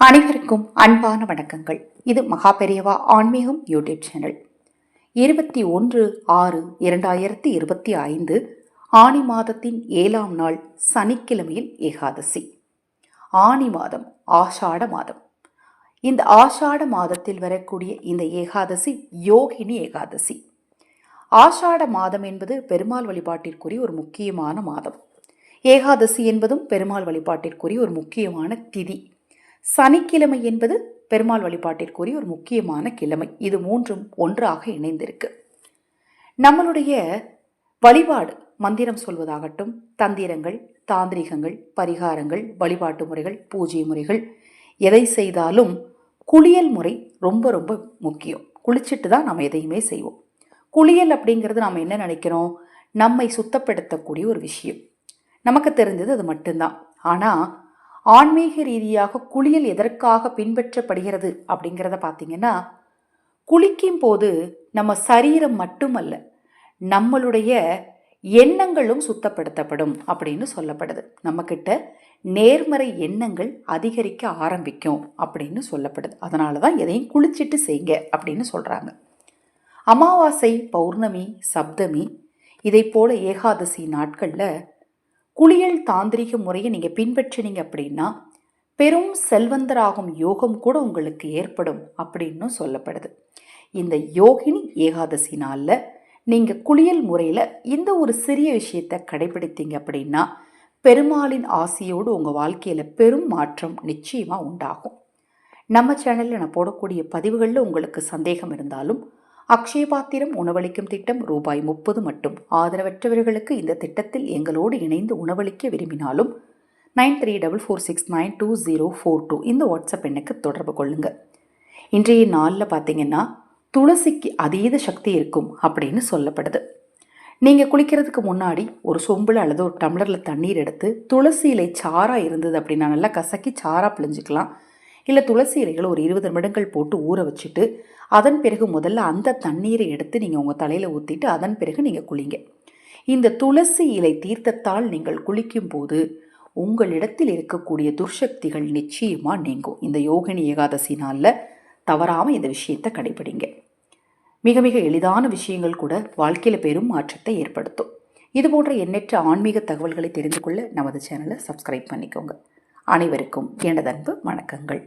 அனைவருக்கும் அன்பான வணக்கங்கள். இது மகா பெரியவா ஆன்மீகம் யூடியூப் சேனல். இருபத்தி ஒன்று ஆறு இரண்டாயிரத்தி இருபத்தி ஐந்து ஆனி மாதத்தின் ஏழாம் நாள் சனிக்கிழமையில் ஏகாதசி. ஆனி மாதம் ஆஷாட மாதம். இந்த ஆஷாட மாதத்தில் வரக்கூடிய இந்த ஏகாதசி யோகினி ஏகாதசி. ஆஷாட மாதம் என்பது பெருமாள் வழிபாட்டிற்குரிய ஒரு முக்கியமான மாதம். ஏகாதசி என்பதும் பெருமாள் வழிபாட்டிற்குரிய ஒரு முக்கியமான திதி. சனிக்கிழமை என்பது பெருமாள் வழிபாட்டிற்குரிய ஒரு முக்கியமான கிழமை. இது மூன்றும் ஒன்றாக இணைந்திருக்கு. நம்மளுடைய வழிபாடு மந்திரம் சொல்வதாகட்டும் தந்திரங்கள் தாந்திரிகங்கள் பரிகாரங்கள் வழிபாட்டு முறைகள் பூஜை முறைகள் எதை செய்தாலும் குளியல் முறை ரொம்ப ரொம்ப முக்கியம். குளிச்சுட்டு தான் நம்ம எதையுமே செய்வோம். குளியல் அப்படிங்கிறது நாம் என்ன நினைக்கிறோம்? நம்மை சுத்தப்படுத்தக்கூடிய ஒரு விஷயம். நமக்கு தெரிஞ்சது அது மட்டும்தான். ஆனால் ஆன்மீக ரீதியாக குளியல் எதற்காக பின்பற்றப்படுகிறது அப்படிங்கிறத பார்த்தீங்கன்னா குளிக்கும் போது நம்ம சரீரம் மட்டுமல்ல நம்மளுடைய எண்ணங்களும் சுத்தப்படுத்தப்படும் அப்படின்னு சொல்லப்படுது. நம்மக்கிட்ட நேர்மறை எண்ணங்கள் அதிகரிக்க ஆரம்பிக்கும் அப்படின்னு சொல்லப்படுது. அதனால தான் எதையும் குளிச்சுட்டு செய்யுங்க அப்படின்னு சொல்கிறாங்க அமாவாசை பௌர்ணமி சப்தமி இதை போல ஏகாதசி நாட்களில் குளியல் தாந்திரிக முறையை நீங்கள் பின்பற்றினீங்க அப்படின்னா பெரும் செல்வந்தராகும் யோகம் கூட உங்களுக்கு ஏற்படும் அப்படின்னு சொல்லப்படுது. இந்த யோகினி ஏகாதசி நாளில் நீங்கள் குளியல் முறையில் இந்த ஒரு சிறிய விஷயத்தை கடைபிடித்தீங்க அப்படின்னா பெருமாளின் ஆசையோடு உங்கள் வாழ்க்கையில் பெரும் மாற்றம் நிச்சயமாக உண்டாகும். நம்ம சேனலில் நான் போடக்கூடிய பதிவுகளில் உங்களுக்கு சந்தேகம் இருந்தாலும் அக்ஷயபாத்திரம் உணவளிக்கும் திட்டம் ரூபாய் முப்பது மட்டும். ஆதரவற்றவர்களுக்கு இந்த திட்டத்தில் எங்களோடு இணைந்து உணவளிக்க விரும்பினாலும் nine three double four six nine two zero four two இந்த வாட்ஸ்அப் எண்ணுக்கு தொடர்பு கொள்ளுங்கள் இன்றைய நாளில் பார்த்தீங்கன்னா துளசிக்கு அதீத சக்தி இருக்கும் அப்படின்னு சொல்லப்படுது. நீங்கள் குளிக்கிறதுக்கு முன்னாடி ஒரு சொம்பில் அல்லது ஒரு டம்ளரில் தண்ணீர் எடுத்து துளசி இலை சாராக இருந்தது அப்படின்னா நல்லா கசக்கி சாராக பிழிஞ்சிக்கலாம். இல்லை துளசி இலைகள் ஒரு இருபது நிமிடங்கள் போட்டு ஊற வச்சுட்டு அதன் பிறகு முதல்ல அந்த தண்ணீரை எடுத்து நீங்கள் உங்கள் தலையில் ஊற்றிட்டு அதன் பிறகு நீங்கள் குளிங்க. இந்த துளசி இலை தீர்த்தத்தால் நீங்கள் குளிக்கும் போது உங்களிடத்தில் இருக்கக்கூடிய துர்சக்திகள் நிச்சயமாக நீங்கும். இந்த யோகினி ஏகாதசி நாளில் தவறாமல் இந்த விஷயத்தை கடைபிடிங்க. மிக மிக எளிதான விஷயங்கள் கூட வாழ்க்கையில் பெரும் மாற்றத்தை ஏற்படுத்தும். இது போன்ற எண்ணற்ற ஆன்மீக தகவல்களை தெரிந்து கொள்ள நமது சேனலை சப்ஸ்கிரைப் பண்ணிக்கோங்க. அனைவருக்கும் எனதன்பு வணக்கங்கள்.